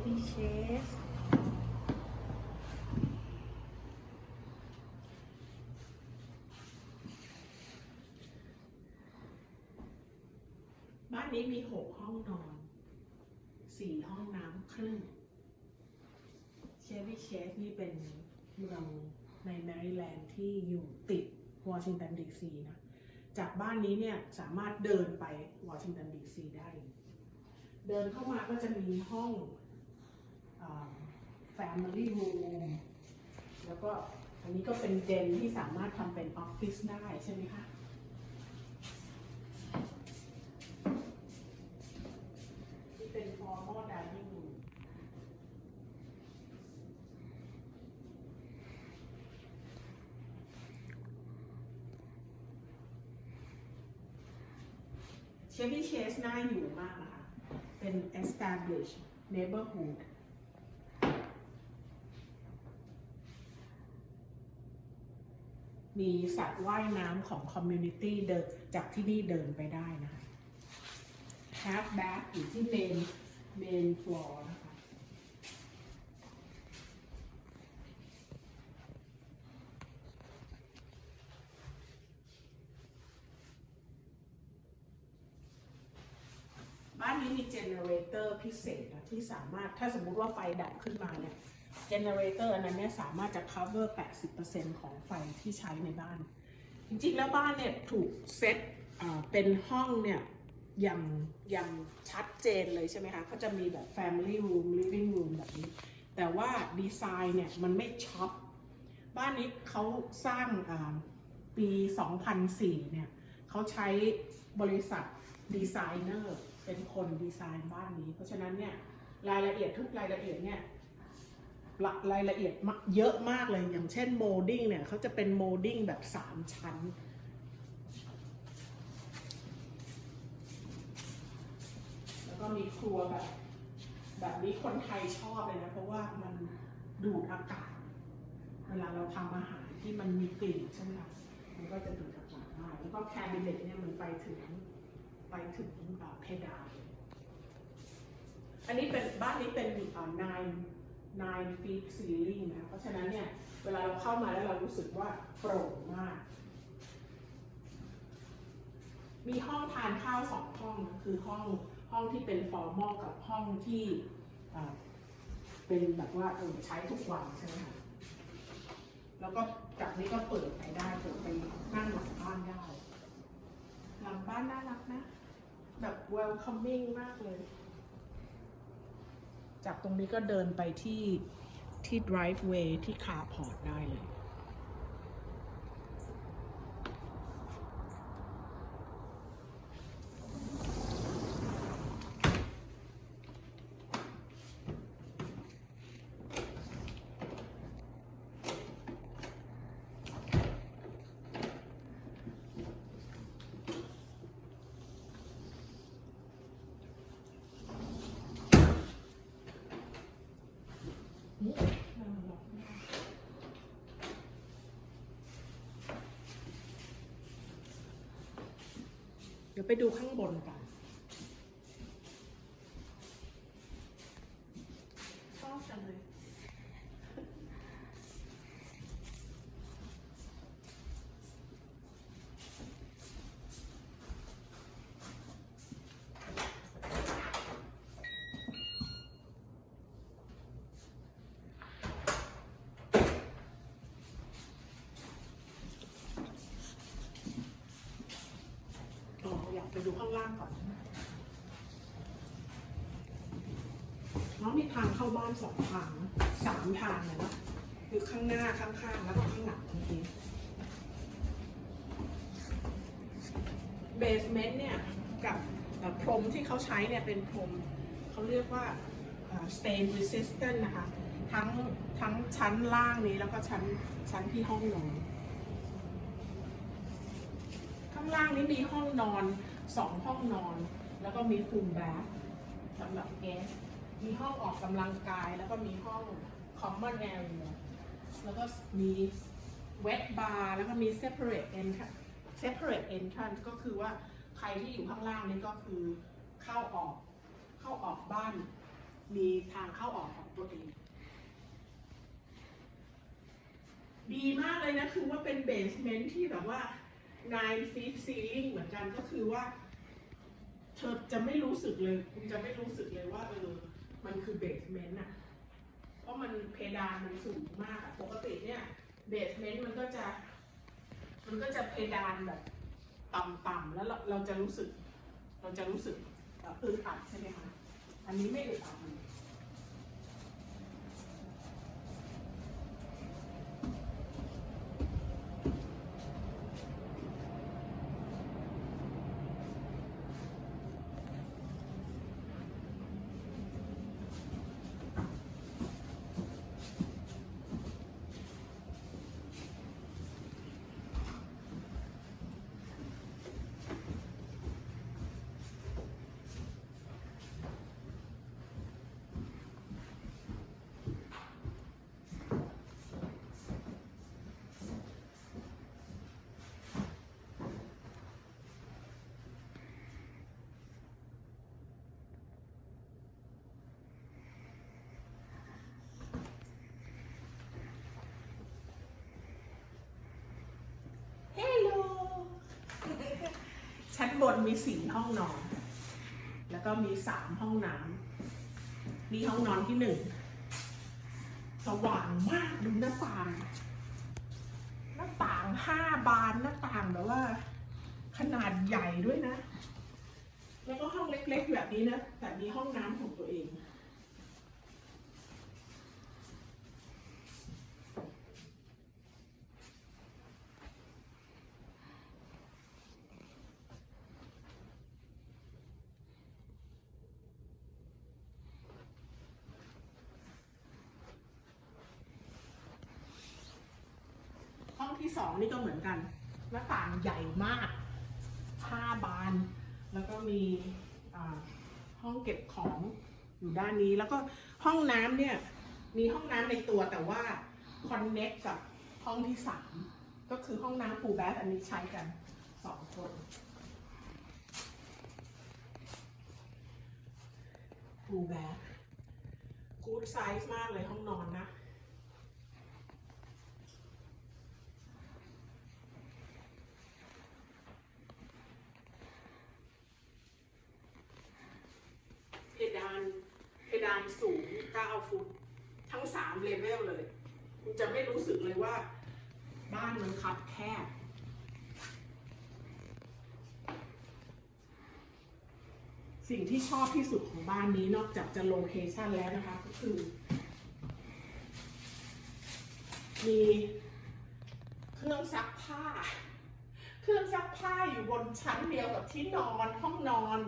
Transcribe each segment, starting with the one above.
บ้านที่เชฟฟี่เชฟบ้านนี้มีหกห้องนอนสี่ห้องน้ำครึ่งเชฟวี่เชฟนี่เป็นเมืองในแมริแลนด์ที่อยู่ติดวอชิงตันดีซีนะ จากบ้านนี้เนี่ยสามารถเดินไปวอชิงตันดีซีได้ เดินเข้ามาก็จะมีห้อง Family Room แล้วก็อันนี้ก็เป็นเดนที่สามารถทำเป็นออฟฟิศได้ใช่ไหมคะที่เป็น formal dining room เชฟฟี่เชสน่าอยู่มากนะคะ เป็น established neighborhood มีสระว่ายน้ำของ community เดินจากที่นี่เดินไปได้นะคะ half bath อยู่ที่ main main floor นะคะ บ้านนี้มีเจเนเรเตอร์พิเศษนะที่สามารถถ้าสมมติว่าไฟดับขึ้นมาเนี่ย เจเนเรเตอร์อันนั้นเนี่ยสามารถจะ cover 80%ของไฟที่ใช้ในบ้าน จริงๆ แล้วบ้านเนี่ยถูกเซตเป็นห้องเนี่ยอย่างอย่างชัดเจนเลยใช่ไหมคะเขาจะมีแบบ family room living room แบบนี้ แต่ว่าดีไซน์เนี่ยมันไม่ช็อปบ้านนี้เขาสร้างอ่าปี 2004 เนี่ยเขาใช้บริษัทดีไซเนอร์เป็นคนดีไซน์บ้านนี้ เพราะฉะนั้นเนี่ยรายละเอียดทุกรายละเอียดเนี่ย รายละเอียดเยอะมากเลยอย่างเช่นโมดิ้งเนี่ยเขาจะเป็นโมดิ้งแบบสามชั้น แล้วก็มีครัวแบบ แบบนี้คนไทยชอบเลยนะ เพราะว่ามันดูดอากาศ เวลาเราทำอาหารที่มันมีกลิ่นใช่ไหมคะมันก็จะดูดอากาศได้แล้วก็แคบิเลตเนี่ยมันไปถึงไปถึงเพดานอันนี้เป็นบ้านนี้เป็นนาย 9 feet ceiling นะ เพราะฉะนั้นเนี่ย เวลาเราเข้ามาแล้วเรารู้สึกว่าโปร่งมาก มีห้องทานข้าวสองห้อง คือห้องห้องที่เป็นฟอร์มอลกับห้องที่เป็นแบบว่าใช้ทุกวันใช่ไหมคะแล้วก็จากนี้ก็เปิดไปได้เปิดไปนั่งหลังบ้านได้ หลังบ้านน่ารักนะ แบบ welcoming มากเลย จากตรงนี้ก็เดินไปที่ที่ driveway ที่คาพอร์ตได้เลย เดี๋ยวไปดูข้างบนกัน ชอบจังเลย อ๋ออยาก ไปดูข้างล่างก่อน น้องมีทางเข้าบ้านสองทางสามทางเลยนะคือข้างหน้าข้างๆ แล้วก็ข้างหลังเมื่อกี้เบสเมนต์เนี่ย กับพรมที่เขาใช้เนี่ยเป็นพรมเขาเรียกว่าเอ่อ stain resistant นะคะ ทั้งทั้งชั้นล่างนี้แล้วก็ชั้นชั้นที่ห้องนอนข้างล่างนี้มีห้องนอน สองห้องนอน แล้วก็มีฟูลแบ็คสำหรับเกสมีห้องออกกำลังกาย แล้วก็มีห้อง common area แล้วก็มี wet bar แล้วก็มี separate entrance separate entrance ก็คือว่าใครที่อยู่ข้างล่างนี่ก็คือเข้าออกเข้าออกบ้าน มีทางเข้าออกของตัวเอง ดีมากเลยนะคือว่าเป็นเบสเมนต์ที่แบบว่า nine feet ceiling เหมือนกันก็คือว่า เธอจะไม่รู้สึกเลย คุณจะไม่รู้สึกเลยว่าเออมันคือเบสเมนต์อะเพราะมันเพดานมันสูงมากอะปกติเนี่ยเบสเมนต์มันก็จะ มันก็จะเพดานแบบต่ำๆแล้วเราเราจะรู้สึก เราจะรู้สึกอึดอัดใช่ไหมคะ อันนี้ไม่อึดอัดเลย เฮลโล ชั้นบนมีสี่ห้องนอน แล้วก็มีสามห้องน้ำนี่ห้องนอนที่หนึ่งสว่างมากดูหน้าต่าง หน้าต่างห้าบานหน้าต่างแบบว่า ขนาดใหญ่ด้วยนะ แล้วก็ห้องเล็กๆแบบนี้นะแต่มีห้องน้ำของตัวเอง สองนี่ก็เหมือนกัน หน้าต่างใหญ่มากห้าบาน แล้วก็มีห้องเก็บของอยู่ด้านนี้ แล้วก็ห้องน้ำเนี่ย มีห้องน้ำในตัวแต่ว่าคอนเน็กกับห้องที่สามก็คือห้องน้ำฟูลแบทอันนี้ใช้กันสองคน ฟูลแบทกูดไซส์มากเลยห้องนอนนะ เพดานเพดาน สูง 9 ฟุต ทั้ง 3 เลเวลเลย คุณจะไม่รู้สึกเลยว่า บ้านมันคับแคบสิ่งที่ชอบที่สุดของบ้านนี้นอกจากจะโลเคชันแล้วนะคะ ก็คือ มีเครื่องซักผ้า เครื่องซักผ้าอยู่บนชั้นเดียวกับที่นอนห้องนอน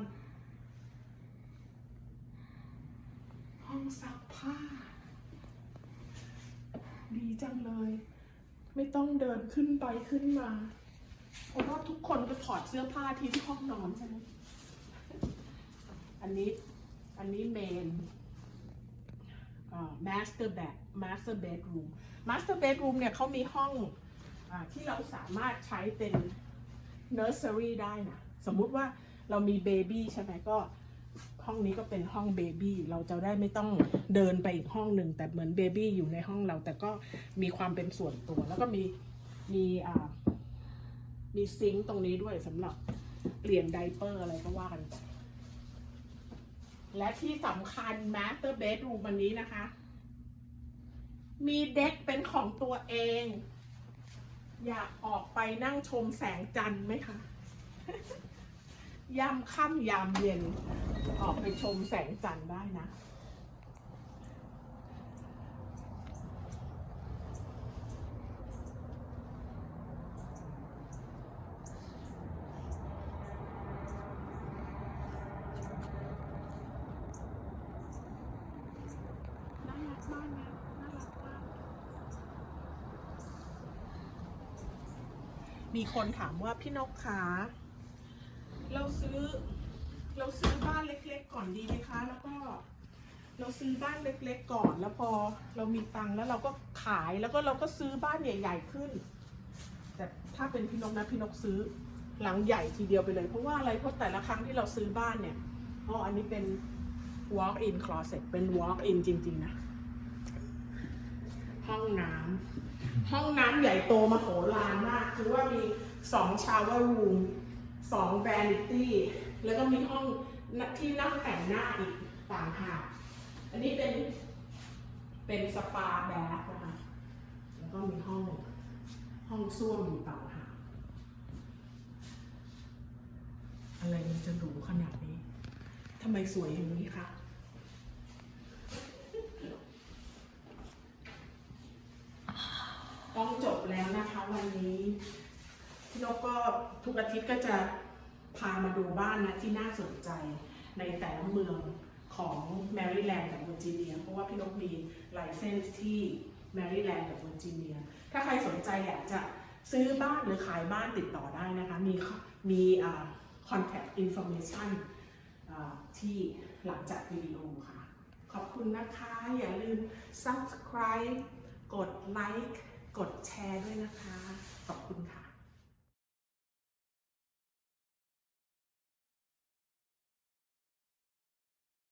ห้องซักผ้า ดีจังเลย ไม่ต้องเดินขึ้นไปขึ้นมา เพราะว่าทุกคนก็ถอดเสื้อผ้าที่ที่ห้องนอนใช่ไหมอันนี้ อันนี้เมน master bed master bedroom master bedroom เนี่ยเขามีห้องอที่เราสามารถใช้เป็น nursery ได้นะ สมมุติว่าเรามีเบบี้ใช่ไหมก็ ห้องนี้ก็เป็นห้องเบบี้เราจะได้ไม่ต้องเดินไปอีกห้องหนึ่งแต่เหมือนเบบี้อยู่ในห้องเรา แต่ก็มีความเป็นส่วนตัว แล้วก็มีมีอ่ามีซิงค์ตรงนี้ด้วยสำหรับเปลี่ยนไดเปอร์อะไรก็ว่ากันไปและที่สำคัญ Master Bedroom วันนี้นะคะ มีเด็กเป็นของตัวเอง อยากออกไปนั่งชมแสงจันทร์ไหมคะ ยามค่ำยามเย็น ออกไปชมแสงจันทร์ได้นะมีคนถามว่าพี่นกขา เราซื้อ เราซื้อบ้านเล็ก ๆ ก่อนดีไหมคะ แล้วก็ เราซื้อบ้านเล็ก ๆ ก่อน แล้วพอเรามีตังค์แล้วเราก็ขายแล้วก็เราก็ซื้อบ้านใหญ่ ๆ ขึ้น แต่ถ้าเป็นพี่นกนะพี่นกซื้อหลังใหญ่ทีเดียวไปเลย เพราะว่าอะไรเพราะแต่ละครั้งที่เราซื้อบ้านเนี่ยอ๋ออันนี้เป็น walk in closet เป็น walk in จริง ๆ นะ ห้องน้ำห้องน้ำใหญ่โตมโหฬารมาก คือว่ามีสอง shower room สอ ง vanity แล้วก็มีห้องที่นั่งแต่งหน้าอีกต่างหาก อันนี้เป็นเป็นสปาแบทนะคะ แล้วก็มีห้องห้องส้วมอยู่ต่างหาก อะไรมันจะหรูขนาดนี้ ทำไมสวยอย่างนี้คะต้องจบแล้วนะคะวันนี้พี่นกก็ทุกอาทิตย์ก็จะ พามาดูบ้านนะที่น่าสนใจในแต่ละเมืองของแมริแลนด์กับเวอร์จิเนียเพราะว่าพี่นกมีไลเซนส์ที่แมริแลนด์กับเวอร์จิเนียถ้าใครสนใจอยากจะซื้อบ้านหรือขายบ้านติดต่อได้นะคะ มีมีอ่า contact information ที่หลังจากวิดีโอค่ะ ขอบคุณนะคะ อย่าลืม subscribe กดไลค์กดแชร์ด้วยนะคะ ขอบคุณค่ะ